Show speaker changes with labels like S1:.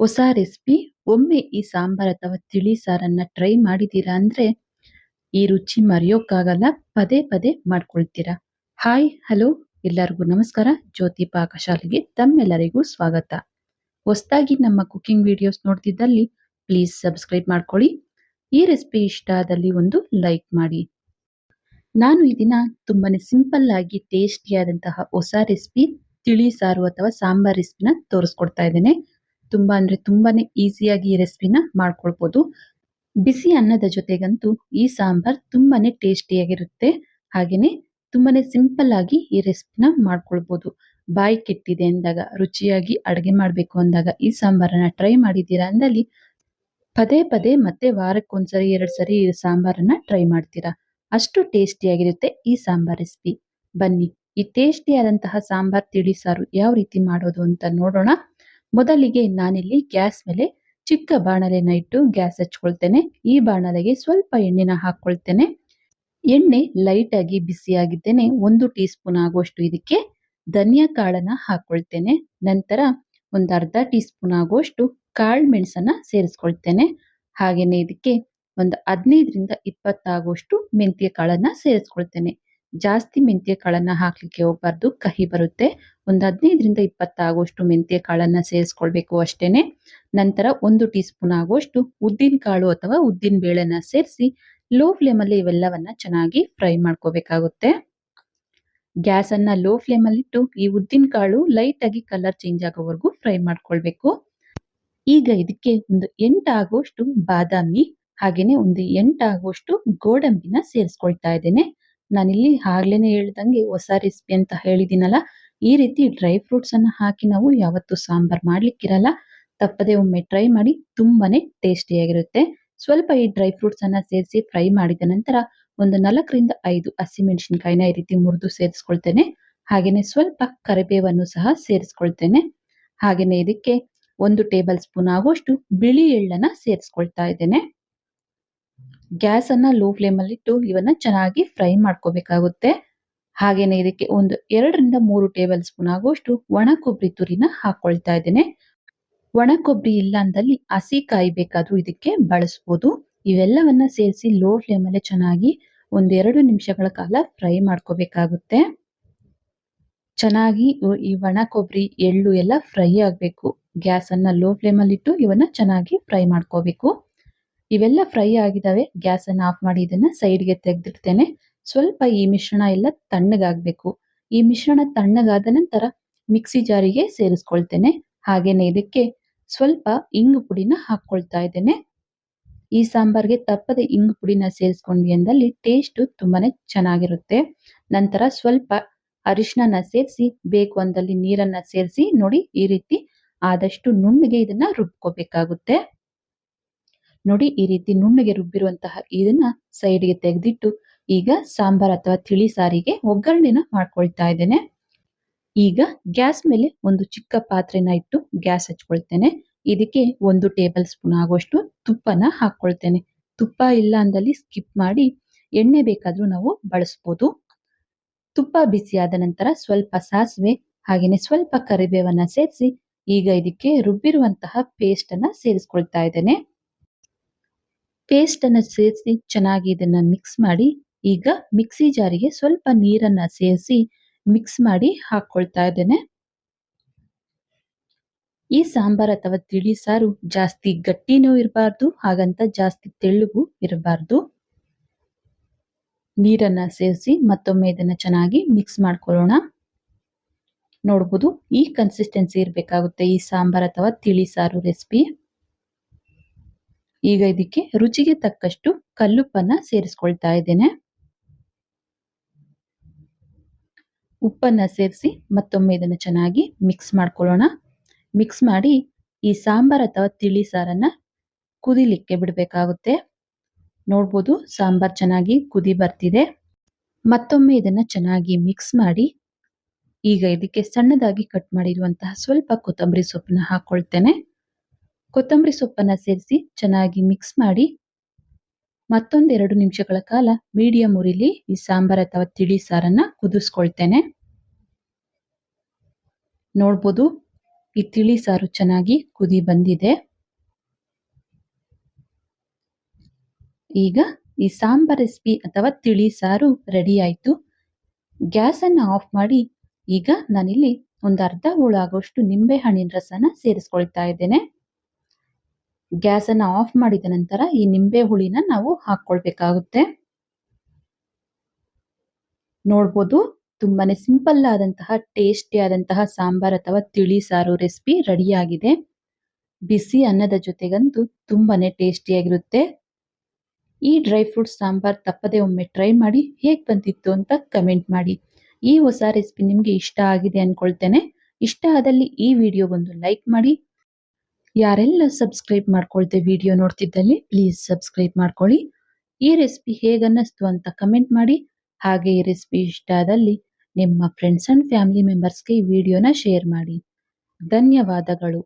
S1: ಹೊಸ ರೆಸಿಪಿ, ಒಮ್ಮೆ ಈ ಸಾಂಬಾರ್ ಅಥವಾ ತಿಳಿ ಸಾರನ್ನ ಟ್ರೈ ಮಾಡಿದ್ದೀರಾ ಅಂದರೆ ಈ ರುಚಿ ಮರೆಯೋಕ್ಕಾಗಲ್ಲ, ಪದೇ ಪದೇ ಮಾಡ್ಕೊಳ್ತೀರಾ. ಹಾಯ್, ಹಲೋ, ಎಲ್ಲರಿಗೂ ನಮಸ್ಕಾರ. ಜ್ಯೋತಿ ಪಾಕಶಾಲೆಗೆ ತಮ್ಮೆಲ್ಲರಿಗೂ ಸ್ವಾಗತ. ಹೊಸದಾಗಿ ನಮ್ಮ ಕುಕಿಂಗ್ ವಿಡಿಯೋಸ್ ನೋಡ್ತಿದ್ದಲ್ಲಿ ಪ್ಲೀಸ್ ಸಬ್ಸ್ಕ್ರೈಬ್ ಮಾಡ್ಕೊಳ್ಳಿ. ಈ ರೆಸಿಪಿ ಇಷ್ಟ ಆದಲ್ಲಿ ಒಂದು ಲೈಕ್ ಮಾಡಿ. ನಾನು ಈ ದಿನ ತುಂಬಾನೇ ಸಿಂಪಲ್ ಆಗಿ ಟೇಸ್ಟಿಯಾದಂತಹ ಹೊಸ ರೆಸಿಪಿ, ತಿಳಿ ಸಾರು ಅಥವಾ ಸಾಂಬಾರ್ ರೆಸಿಪಿನ ತೋರಿಸ್ಕೊಡ್ತಾ ಇದ್ದೇನೆ. ತುಂಬಾ ಅಂದ್ರೆ ತುಂಬಾನೇ ಈಸಿಯಾಗಿ ಈ ರೆಸಿಪಿನ ಮಾಡ್ಕೊಳ್ಬಹುದು ಬಿಸಿ ಅನ್ನದ ಜೊತೆಗಂತೂ ಈ ಸಾಂಬಾರ್ ತುಂಬಾನೇ ಟೇಸ್ಟಿಯಾಗಿರುತ್ತೆ. ಹಾಗೇನೆ ತುಂಬಾನೇ ಸಿಂಪಲ್ ಆಗಿ ಈ ರೆಸಿಪಿನ ಮಾಡ್ಕೊಳ್ಬಹುದು ಬಾಯಿ ಕೆಟ್ಟಿದೆ ಅಂದಾಗ, ರುಚಿಯಾಗಿ ಅಡುಗೆ ಮಾಡಬೇಕು ಅಂದಾಗ ಈ ಸಾಂಬಾರನ್ನ ಟ್ರೈ ಮಾಡಿದ್ದೀರಾ ಅಂದಲ್ಲಿ ಪದೇ ಪದೇ ಮತ್ತೆ ವಾರಕ್ಕೊಂದ್ಸರಿ ಎರಡು ಸರಿ ಈ ಸಾಂಬಾರನ್ನ ಟ್ರೈ ಮಾಡ್ತೀರಾ. ಅಷ್ಟು ಟೇಸ್ಟಿಯಾಗಿರುತ್ತೆ ಈ ಸಾಂಬಾರ್ ರೆಸಿಪಿ ಬನ್ನಿ, ಈ ಟೇಸ್ಟಿಯಾದಂತಹ ಸಾಂಬಾರ್ ತಿಳಿ ಸಾರು ಯಾವ ರೀತಿ ಮಾಡೋದು ಅಂತ ನೋಡೋಣ. ಮೊದಲಿಗೆ ನಾನಿಲ್ಲಿ ಗ್ಯಾಸ್ ಮೇಲೆ ಚಿಕ್ಕ ಬಾಣಲೆನ ಇಟ್ಟು ಗ್ಯಾಸ್ ಹಚ್ಕೊಳ್ತೇನೆ. ಈ ಬಾಣಲೆಗೆ ಸ್ವಲ್ಪ ಎಣ್ಣೆನ ಹಾಕ್ಕೊಳ್ತೇನೆ. ಎಣ್ಣೆ ಲೈಟಾಗಿ ಬಿಸಿಯಾಗಿದ್ದೇನೆ. ಒಂದು ಟೀ ಸ್ಪೂನ್ ಆಗುವಷ್ಟು ಇದಕ್ಕೆ ಧನಿಯಾ ಕಾಳನ್ನ ಹಾಕೊಳ್ತೇನೆ ನಂತರ ಒಂದು ಅರ್ಧ ಟೀ ಸ್ಪೂನ್ ಆಗುವಷ್ಟು ಕಾಳು ಮೆಣಸನ್ನ ಸೇರಿಸ್ಕೊಳ್ತೇನೆ. ಹಾಗೆಯೇ ಇದಕ್ಕೆ ಒಂದು ಹದಿನೈದರಿಂದ ಇಪ್ಪತ್ತಾಗುವಷ್ಟು ಮೆಂತ್ಯ ಕಾಳನ್ನ ಸೇರಿಸ್ಕೊಳ್ತೇನೆ. ಜಾಸ್ತಿ ಮೆಂತ್ಯ ಕಾಳನ್ನ ಹಾಕ್ಲಿಕ್ಕೆ ಹೋಗ್ಬಾರ್ದು. ಕಹಿ ಬರುತ್ತೆ. ಒಂದು ಹದಿನೈದರಿಂದ ಇಪ್ಪತ್ತಾಗುವಷ್ಟು ಮೆಂತ್ಯ ಕಾಳನ್ನ ಸೇರಿಸ್ಕೊಳ್ಬೇಕು ಅಷ್ಟೇನೆ. ನಂತರ ಒಂದು ಟೀ ಸ್ಪೂನ್ ಆಗುವಷ್ಟು ಉದ್ದಿನ ಕಾಳು ಅಥವಾ ಉದ್ದಿನ ಬೇಳೆನ ಸೇರಿಸಿ ಲೋ ಫ್ಲೇಮಲ್ಲಿ ಇವೆಲ್ಲವನ್ನ ಚೆನ್ನಾಗಿ ಫ್ರೈ ಮಾಡ್ಕೋಬೇಕಾಗುತ್ತೆ. ಗ್ಯಾಸ್ ಅನ್ನ ಲೋ ಫ್ಲೇಮಲ್ಲಿ ಇಟ್ಟು ಈ ಉದ್ದಿನ ಕಾಳು ಲೈಟ್ ಆಗಿ ಕಲರ್ ಚೇಂಜ್ ಆಗೋವರೆಗೂ ಫ್ರೈ ಮಾಡ್ಕೊಳ್ಬೇಕು. ಈಗ ಇದಕ್ಕೆ ಒಂದು ಎಂಟು ಆಗುವಷ್ಟು ಬಾದಾಮಿ ಹಾಗೇನೆ ಒಂದು ಎಂಟು ಆಗುವಷ್ಟು ಗೋಡಂಬಿನ ಸೇರಿಸ್ಕೊಳ್ತಾ ಇದ್ದೇನೆ. ನಾನಿಲ್ಲಿ ಆಗ್ಲೇನೆ ಹೇಳ್ದಂಗೆ ಹೊಸ ರೆಸಿಪಿ ಅಂತ ಹೇಳಿದ್ದೀನಲ್ಲ ಈ ರೀತಿ ಡ್ರೈ ಫ್ರೂಟ್ಸ್ ಅನ್ನ ಹಾಕಿ ನಾವು ಯಾವತ್ತು ಸಾಂಬಾರ್ ಮಾಡ್ಲಿಕ್ಕಿರಲ್ಲ. ತಪ್ಪದೆ ಒಮ್ಮೆ ಟ್ರೈ ಮಾಡಿ ತುಂಬಾನೇ ಟೇಸ್ಟಿಯಾಗಿರುತ್ತೆ ಸ್ವಲ್ಪ ಈ ಡ್ರೈ ಫ್ರೂಟ್ಸ್ ಅನ್ನ ಸೇರಿಸಿ ಫ್ರೈ ಮಾಡಿದ ನಂತರ ಒಂದು ನಾಲ್ಕರಿಂದ ಐದು ಹಸಿಮೆಣಸಿನ್ಕಾಯಿನ ಈ ರೀತಿ ಮುರಿದು ಸೇರಿಸ್ಕೊಳ್ತೇನೆ. ಹಾಗೇನೆ ಸ್ವಲ್ಪ ಕರಿಬೇವನ್ನು ಸಹ ಸೇರಿಸ್ಕೊಳ್ತೇನೆ. ಹಾಗೆಯೇ ಇದಕ್ಕೆ ಒಂದು ಟೇಬಲ್ ಸ್ಪೂನ್ ಆಗುವಷ್ಟು ಬಿಳಿ ಎಳ್ಳನ್ನ ಸೇರಿಸ್ಕೊಳ್ತಾ ಇದ್ದೇನೆ. ಗ್ಯಾಸ್ ಅನ್ನ ಲೋ ಫ್ಲೇಮ್ ಅಲ್ಲಿ ಇಟ್ಟು ಇವನ್ನ ಚೆನ್ನಾಗಿ ಫ್ರೈ ಮಾಡ್ಕೋಬೇಕಾಗುತ್ತೆ. ಹಾಗೇನೆ ಇದಕ್ಕೆ ಒಂದು ಎರಡರಿಂದ ಮೂರು ಟೇಬಲ್ ಸ್ಪೂನ್ ಆಗುವಷ್ಟು ಒಣ ಕೊಬ್ಬರಿ ತುರಿನ ಹಾಕೊಳ್ತಾ ಇದ್ದೇನೆ. ಒಣ ಕೊಬ್ಬರಿ ಇಲ್ಲ ಅಂದಲ್ಲಿ ಹಸಿ ಕಾಯಿ ಬೇಕಾದರೂ ಇದಕ್ಕೆ ಬಳಸ್ಬೋದು. ಇವೆಲ್ಲವನ್ನ ಸೇರಿಸಿ ಲೋ ಫ್ಲೇಮ್ ಅಲ್ಲಿ ಚೆನ್ನಾಗಿ ಒಂದೆರಡು ನಿಮಿಷಗಳ ಕಾಲ ಫ್ರೈ ಮಾಡ್ಕೋಬೇಕಾಗುತ್ತೆ. ಚೆನ್ನಾಗಿ ಈ ಒಣ ಕೊಬ್ಬರಿ ಎಳ್ಳು ಎಲ್ಲ ಫ್ರೈ ಆಗಬೇಕು. ಗ್ಯಾಸ್ ಅನ್ನ ಲೋ ಫ್ಲೇಮ್ ಅಲ್ಲಿ ಇಟ್ಟು ಇವನ್ನ ಚೆನ್ನಾಗಿ ಫ್ರೈ ಮಾಡ್ಕೋಬೇಕು. ಇವೆಲ್ಲ ಫ್ರೈ ಆಗಿದಾವೆ. ಗ್ಯಾಸ್ ಅನ್ನ ಆಫ್ ಮಾಡಿ ಇದನ್ನ ಸೈಡ್ಗೆ ತೆಗೆದಿಡ್ತೇನೆ. ಸ್ವಲ್ಪ ಈ ಮಿಶ್ರಣ ಎಲ್ಲ ತಣ್ಣಗಾಗ್ಬೇಕು. ಈ ಮಿಶ್ರಣ ತಣ್ಣಗಾದ ನಂತರ ಮಿಕ್ಸಿ ಜಾರಿಗೆ ಸೇರಿಸ್ಕೊಳ್ತೇನೆ. ಹಾಗೇನೆ ಇದಕ್ಕೆ ಸ್ವಲ್ಪ ಇಂಗು ಪುಡಿನ ಹಾಕೊಳ್ತಾ ಇದ್ದೇನೆ. ಈ ಸಾಂಬಾರ್ಗೆ ತಪ್ಪದೆ ಇಂಗು ಪುಡಿನ ಸೇರಿಸ್ಕೊಂಡ್ವಿ ಅಂದಲ್ಲಿ ಟೇಸ್ಟ್ ತುಂಬಾನೇ ಚೆನ್ನಾಗಿರುತ್ತೆ. ನಂತರ ಸ್ವಲ್ಪ ಅರಿಶಿನ ಸೇರಿಸಿ, ಬೇಕು ಅಂದಲ್ಲಿ ನೀರನ್ನ ಸೇರಿಸಿ ನೋಡಿ ಈ ರೀತಿ ಆದಷ್ಟು ನುಣ್ಣಗೆ ಇದನ್ನ ರುಬ್ಕೋಬೇಕಾಗುತ್ತೆ. ನೋಡಿ ಈ ರೀತಿ ನುಣ್ಣಗೆ ರುಬ್ಬಿರುವಂತಹ ಇದನ್ನ ಸೈಡ್ಗೆ ತೆಗೆದಿಟ್ಟು ಈಗ ಸಾಂಬಾರ್ ಅಥವಾ ತಿಳಿ ಸಾರಿಗೆ ಒಗ್ಗರಣೆನ ಮಾಡ್ಕೊಳ್ತಾ ಇದ್ದೇನೆ. ಈಗ ಗ್ಯಾಸ್ ಮೇಲೆ ಒಂದು ಚಿಕ್ಕ ಪಾತ್ರೆನ ಇಟ್ಟು ಗ್ಯಾಸ್ ಹಚ್ಕೊಳ್ತೇನೆ. ಇದಕ್ಕೆ ಒಂದು ಟೇಬಲ್ ಸ್ಪೂನ್ ಆಗುವಷ್ಟು ತುಪ್ಪನ ಹಾಕೊಳ್ತೇನೆ ತುಪ್ಪ ಇಲ್ಲ ಅಂದಲ್ಲಿ ಸ್ಕಿಪ್ ಮಾಡಿ ಎಣ್ಣೆ ಬೇಕಾದ್ರೂ ನಾವು ಬಳಸ್ಬೋದು. ತುಪ್ಪ ಬಿಸಿಯಾದ ನಂತರ ಸ್ವಲ್ಪ ಸಾಸಿವೆ ಹಾಗೇನೆ ಸ್ವಲ್ಪ ಕರಿಬೇವನ್ನ ಸೇರಿಸಿ ಈಗ ಇದಕ್ಕೆ ರುಬ್ಬಿರುವಂತಹ ಪೇಸ್ಟ್ ಅನ್ನ ಸೇರಿಸ್ಕೊಳ್ತಾ ಇದ್ದೇನೆ. ಪೇಸ್ಟ್ ಅನ್ನ ಸೇರಿಸಿ ಚೆನ್ನಾಗಿ ಇದನ್ನ ಮಿಕ್ಸ್ ಮಾಡಿ, ಈಗ ಮಿಕ್ಸಿ ಜಾರಿಗೆ ಸ್ವಲ್ಪ ನೀರನ್ನ ಸೇರಿಸಿ ಮಿಕ್ಸ್ ಮಾಡಿ ಹಾಕೊಳ್ತಾ ಇದ್ದೇನೆ. ಈ ಸಾಂಬಾರ್ ಅಥವಾ ತಿಳಿ ಸಾರು ಜಾಸ್ತಿ ಗಟ್ಟಿನೂ ಇರಬಾರ್ದು, ಹಾಗಂತ ಜಾಸ್ತಿ ತೆಳ್ಳಗೂ ಇರಬಾರ್ದು. ನೀರನ್ನ ಸೇರಿಸಿ ಮತ್ತೊಮ್ಮೆ ಇದನ್ನ ಚೆನ್ನಾಗಿ ಮಿಕ್ಸ್ ಮಾಡ್ಕೊಳ್ಳೋಣ. ನೋಡ್ಬೋದು ಈ ಕನ್ಸಿಸ್ಟೆನ್ಸಿ ಇರಬೇಕಾಗುತ್ತೆ ಈ ಸಾಂಬಾರ್ ಅಥವಾ ತಿಳಿ ಸಾರು ರೆಸಿಪಿ ಈಗ ಇದಕ್ಕೆ ರುಚಿಗೆ ತಕ್ಕಷ್ಟು ಕಲ್ಲುಪ್ಪನ್ನ ಸೇರಿಸ್ಕೊಳ್ತಾ ಇದ್ದೇನೆ. ಉಪ್ಪನ್ನ ಸೇರಿಸಿ ಮತ್ತೊಮ್ಮೆ ಇದನ್ನು ಚೆನ್ನಾಗಿ ಮಿಕ್ಸ್ ಮಾಡ್ಕೊಳ್ಳೋಣ. ಮಿಕ್ಸ್ ಮಾಡಿ ಈ ಸಾಂಬಾರ್ ಅಥವಾ ತಿಳಿ ಸಾರನ್ನ ಕುದಿಲಿಕ್ಕೆ ಬಿಡಬೇಕಾಗುತ್ತೆ. ನೋಡ್ಬೋದು ಸಾಂಬಾರ್ ಚೆನ್ನಾಗಿ ಕುದಿ ಬರ್ತಿದೆ. ಮತ್ತೊಮ್ಮೆ ಇದನ್ನ ಚೆನ್ನಾಗಿ ಮಿಕ್ಸ್ ಮಾಡಿ ಈಗ ಇದಕ್ಕೆ ಸಣ್ಣದಾಗಿ ಕಟ್ ಮಾಡಿರುವಂತಹ ಸ್ವಲ್ಪ ಕೊತ್ತಂಬರಿ ಸೊಪ್ಪನ್ನ ಹಾಕೊಳ್ತೇನೆ. ಕೊತ್ತಂಬರಿ ಸೊಪ್ಪನ್ನ ಸೇರಿಸಿ ಚೆನ್ನಾಗಿ ಮಿಕ್ಸ್ ಮಾಡಿ ಮತ್ತೊಂದೆರಡು ನಿಮಿಷಗಳ ಕಾಲ ಮೀಡಿಯಂ ಉರಿಲಿ ಈ ಸಾಂಬಾರ್ ಅಥವಾ ತಿಳಿ ಸಾರನ್ನ ಕುದಿಸ್ಕೊಳ್ತೇನೆ. ನೋಡ್ಬೋದು ಈ ತಿಳಿ ಸಾರು ಚೆನ್ನಾಗಿ ಕುದಿ ಬಂದಿದೆ. ಈಗ ಈ ಸಾಂಬಾರ್ ರೆಸಿಪಿ ಅಥವಾ ತಿಳಿ ಸಾರು ರೆಡಿ ಆಯ್ತು. ಗ್ಯಾಸ್ ಅನ್ನು ಆಫ್ ಮಾಡಿ ಈಗ ನಾನಿಲ್ಲಿ ಒಂದು ಅರ್ಧ ಹೋಳಾಗೋಷ್ಟು ನಿಂಬೆಹಣ್ಣಿನ ರಸನ ಸೇರಿಸ್ಕೊಳ್ತಾ ಇದ್ದೇನೆ. ಗ್ಯಾಸ್ ಅನ್ನ ಆಫ್ ಮಾಡಿದ ನಂತರ ಈ ನಿಂಬೆ ಹುಳಿನ ನಾವು ಹಾಕೊಳ್ಬೇಕಾಗುತ್ತೆ ನೋಡ್ಬೋದು, ತುಂಬಾನೇ ಸಿಂಪಲ್ ಆದಂತಹ, ಟೇಸ್ಟಿ ಆದಂತಹ ಸಾಂಬಾರ್ ಅಥವಾ ತಿಳಿ ಸಾರು ರೆಸಿಪಿ ರೆಡಿಯಾಗಿದೆ. ಬಿಸಿ ಅನ್ನದ ಜೊತೆಗಂತೂ ತುಂಬಾನೇ ಟೇಸ್ಟಿಯಾಗಿರುತ್ತೆ. ಈ ಡ್ರೈ ಫ್ರೂಟ್ ಸಾಂಬಾರ್ ತಪ್ಪದೆ ಒಮ್ಮೆ ಟ್ರೈ ಮಾಡಿ ಹೇಗೆ ಬಂದಿತ್ತು ಅಂತ ಕಮೆಂಟ್ ಮಾಡಿ. ಈ ಹೊಸ ರೆಸಿಪಿ ನಿಮಗೆ ಇಷ್ಟ ಆಗಿದೆ ಅನ್ಕೊಳ್ತೇನೆ. ಇಷ್ಟ ಆದಲ್ಲಿ ಈ ವಿಡಿಯೋ ಒಂದು ಲೈಕ್ ಮಾಡಿ ಯಾರೆಲ್ಲ ಸಬ್ಸ್ಕ್ರೈಬ್ ಮಾಡ್ಕೊಳ್ತೆ ವಿಡಿಯೋ ನೋಡ್ತಿದ್ದಲ್ಲಿ ಪ್ಲೀಸ್ ಸಬ್ಸ್ಕ್ರೈಬ್ ಮಾಡ್ಕೊಳ್ಳಿ. ಈ ರೆಸಿಪಿ ಹೇಗನ್ನಿಸ್ತು ಅಂತ ಕಮೆಂಟ್ ಮಾಡಿ. ಹಾಗೆ ಈ ರೆಸಿಪಿ ಇಷ್ಟ ಆದಲ್ಲಿ ನಿಮ್ಮ ಫ್ರೆಂಡ್ಸ್ ಅಂಡ್ ಫ್ಯಾಮಿಲಿ ಮೆಂಬರ್ಸ್ಗೆ ಈ ವಿಡಿಯೋನ ಶೇರ್ ಮಾಡಿ. ಧನ್ಯವಾದಗಳು.